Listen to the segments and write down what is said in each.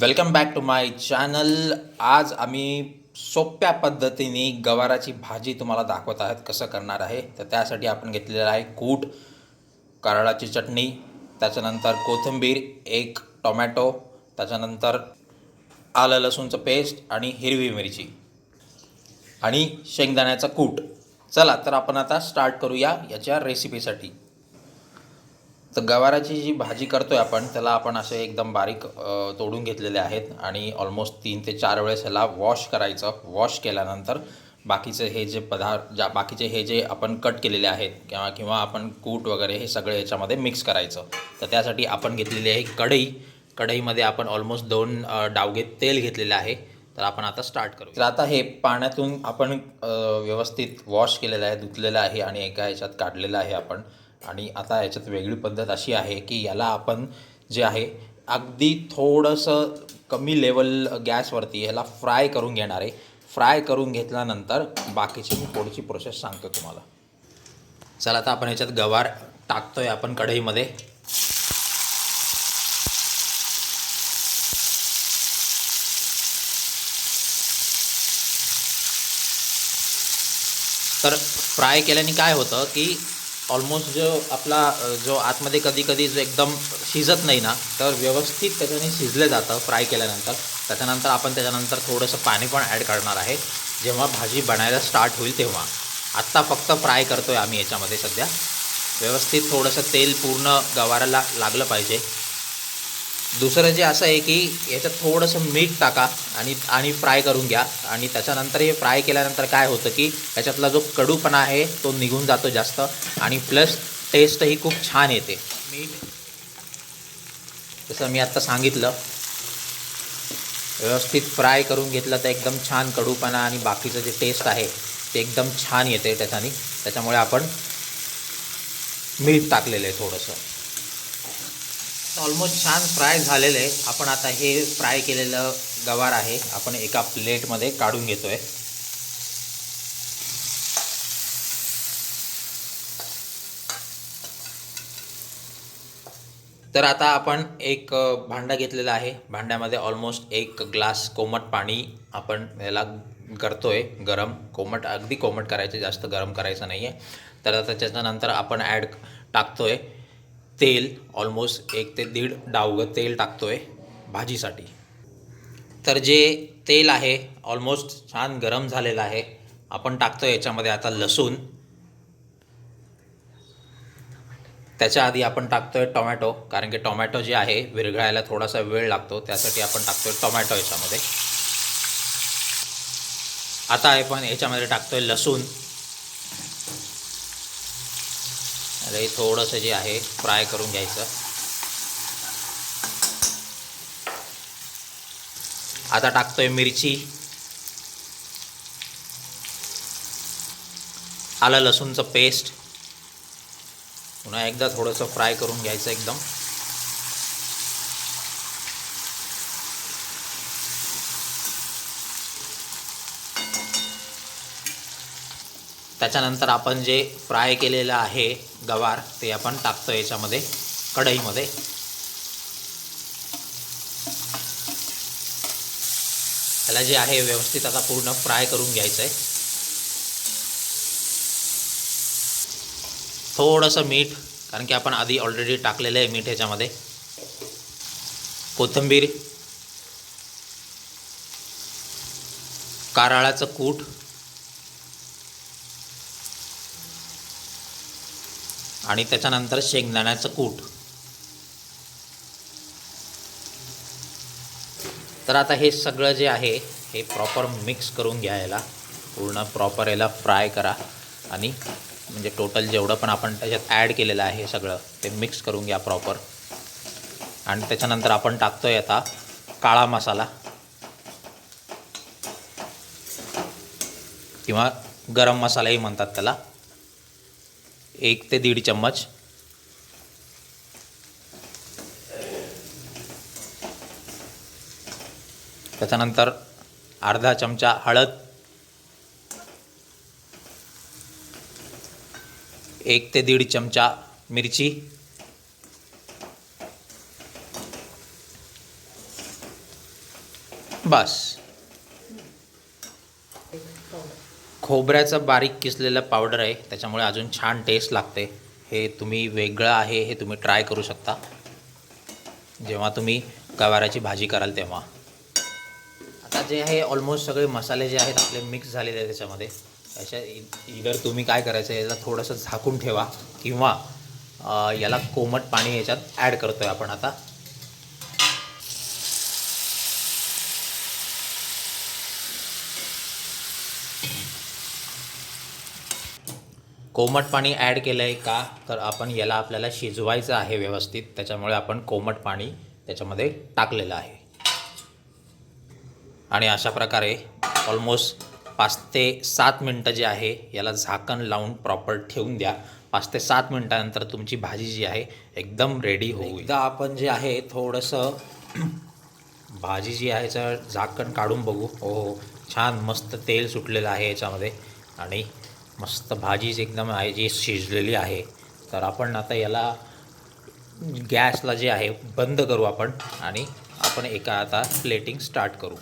Welcome back to my channel आज आम्ही सोप्या पद्धतीने गवाराची भाजी तुम्हाला दाखवत आहेत कसं करणार आहे. तर त्यासाठी आपण घेतलेलं आहे कूट कारळाची चटणी त्याच्यानंतर कोथिंबीर एक टोमॅटो त्याच्यानंतर आलं लसूणचं पेस्ट आणि हिरवी मिरची आणि शेंगदाण्याचा कूट. चला तर आपण आता स्टार्ट करूया याच्या रेसिपीसाठी तर गवाराची जी भाजी करतोय आपण त्याला आपण असे एकदम बारीक तोडून घेतलेले आहेत आणि ऑलमोस्ट तीन ते चार वेळेस ह्याला वॉश करायचं. वॉश केल्यानंतर बाकीचे हे जे पदार्थ ज्या बाकीचे हे जे आपण कट केलेले आहेत किंवा किंवा आपण कूट वगैरे हे सगळे ह्याच्यामध्ये मिक्स करायचं. तर त्यासाठी आपण घेतलेली आहे कढई. कढईमध्ये आपण ऑलमोस्ट दोन डावगे तेल घेतलेले आहे. तर आपण आता स्टार्ट करू तर आता हे पाण्यातून आपण व्यवस्थित वॉश केलेलं आहे धुतलेलं आहे आणि एका ह्याच्यात काढलेलं आहे आपण. आणि आता याच्यात वेगळी पद्धत अशी आहे की याला आपण जे आहे अगदी थोडंसं कमी लेवल गॅसवरती ह्याला फ्राय करून घेणार आहे. फ्राय करून घेतल्यानंतर बाकीची मी पुढची प्रोसेस सांगतो तुम्हाला. चला आता आपण याच्यात गवार टाकतोय आपण कढईमध्ये. तर फ्राय केल्याने काय होतं की ऑलमोस्ट जो आपला जो आतमध्ये कधी कधी जो एकदम शिजत नाही ना तर व्यवस्थित त्याच्याने शिजलं जातं फ्राय केल्यानंतर. त्याच्यानंतर आपण त्याच्यानंतर थोडंसं पाणी पण ॲड करणार आहे. जेव्हा भाजी बनायला स्टार्ट होईल तेव्हा. आत्ता फक्त फ्राय करतो आहे आम्ही याच्यामध्ये सध्या. व्यवस्थित थोडंसं तेल पूर्ण गवाराला लागलं पाहिजे. दुसरं जे असं आहे की याच्यात थोडंसं मीठ टाका आणि आणि फ्राय करून घ्या. आणि त्याच्यानंतर हे फ्राय केल्यानंतर काय होतं की याच्यातला जो कडूपणा आहे तो निघून जातो जास्त. आणि प्लस टेस्टही खूप छान येते. मीठ जसं मी आत्ता सांगितलं व्यवस्थित फ्राय करून घेतलं तर एकदम छान कडूपणा आणि बाकीचं जे टेस्ट आहे ते एकदम छान येते त्याच्याने. त्याच्यामुळे आपण मीठ टाकलेलं आहे थोडंसं. ऑलमोस्ट छान फ्राय झालेलं आहे. आपण आता हे फ्राय केलेलं गवार आहे. आपण एका प्लेटमध्ये काढून घेतो आहे तर आता आपण एक भांडा भांडं घेतलेलं आहे. भांड्यामध्ये ऑलमोस्ट एक ग्लास कोमट पाणी आपण याला करतोय गरम. कोमट अगदी कोमट करायचं जास्त गरम करायचं नाही आहे तर आता त्याच्यानंतर आपण ॲड टाकतोय. तेल ऑलमोस्ट एक ते दीड डावगं तेल टाकतो आहे भाजीसाठी. तर जे तेल आहे ऑलमोस्ट छान गरम झालेलं आहे. आपण टाकतो याच्यामध्ये आता लसूण. त्याच्या आधी आपण टाकतो आहे टोमॅटो कारण की टोमॅटो जे आहे विरघळायला थोडासा वेळ लागतो. त्यासाठी आपण टाकतो आहे टोमॅटो याच्यामध्ये. आता आपण याच्यामध्ये टाकतो आहे लसूण. आता हे थोडंसं जे आहे फ्राय करून घ्यायचं. आता टाकतोय मिरची. आलं लसूणचं पेस्ट. पुन्हा एकदा थोडंसं फ्राय करून घ्यायचं एकदम. त्याच्यानंतर आपण जे फ्राय केलेलं आहे गवार ते आपण टाकतो याच्यामध्ये कढईमध्ये. त्याला जे आहे व्यवस्थित आता पूर्ण फ्राय करून घ्यायचं आहे थोडंसं मीठ कारण की आपण आधी ऑलरेडी टाकलेलं आहे मीठ ह्याच्यामध्ये कोथिंबीर. कारळाचं कूट. आणि त्याच्यानंतर शेंगदाण्याचं कूट. तर आता हे सगळं जे आहे हे प्रॉपर मिक्स करून घ्या याला पूर्ण प्रॉपर याला फ्राय करा आणि म्हणजे टोटल जेवढं पण आपण त्याच्यात ॲड केलेलं आहे सगळं ते मिक्स करून घ्या प्रॉपर आणि त्याच्यानंतर आपण टाकतो आहे आता काळा मसाला. किंवा गरम मसालाही म्हणतात त्याला. एक ते दीड चम्मच. त्याच्यानंतर अर्धा चमचा हळद. एक ते दीड चमचा मिरची. बस. खोबऱ्याचं बारीक किसलेलं पावडर आहे त्याच्यामुळे अजून छान टेस्ट लागते. हे तुम्ही वेगळं आहे हे तुम्ही ट्राय करू शकता. जेव्हा तुम्ही गवाराची भाजी कराल तेव्हा. आता जे आहे ऑलमोस्ट सगळे मसाले जे आहेत आपले मिक्स झालेले आहेत त्याच्यामध्ये. त्याच्या इधर तुम्ही काय करायचं आहे याला थोडंसं झाकून ठेवा किंवा याला कोमट पाणी याच्यात ॲड करतो आहे आपण आता. कोमट पाणी ॲड केलं आहे का? तर आपण याला आपल्याला शिजवायचं आहे व्यवस्थित. त्याच्यामुळे आपण कोमट पाणी त्याच्यामध्ये टाकलेलं आहे. आणि अशा प्रकारे ऑलमोस्ट पाच ते सात मिनटं जे आहे याला झाकण लावून प्रॉपर ठेवून द्या. पाच ते सात मिनटानंतर तुमची भाजी जी आहे एकदम रेडी होईल. एकदा आपण जे आहे थोडंसं भाजी जी आहे याचं झाकण काढून बघू. हो हो छान मस्त तेल सुटलेलं आहे याच्यामध्ये. आणि मस्त भाजीच एकदम आहे जी शिजलेली आहे तर आपण आता याला गॅसला जे आहे बंद करू आपण आणि आपण एका आता प्लेटिंग स्टार्ट करू.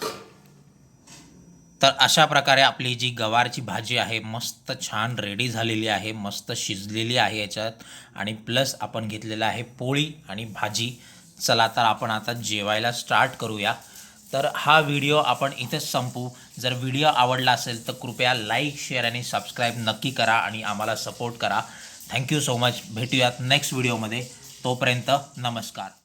तर अशा प्रकारे आपली जी गवारची भाजी आहे मस्त छान रेडी झालेली आहे मस्त शिजलेली आहे याच्यात आणि प्लस आपण घेतलेलं आहे पोळी आणि भाजी. चला तर आपण आता जेवायला स्टार्ट करूया. तर हा व्हिडिओ आपण इथेच संपू जर व्हिडिओ आवडला असेल तर कृपया लाईक शेअर आणि सबस्क्राईब नक्की करा आणि आम्हाला सपोर्ट करा. थँक्यू सो मच भेटूयात नेक्स्ट व्हिडिओमध्ये तोपर्यंत नमस्कार.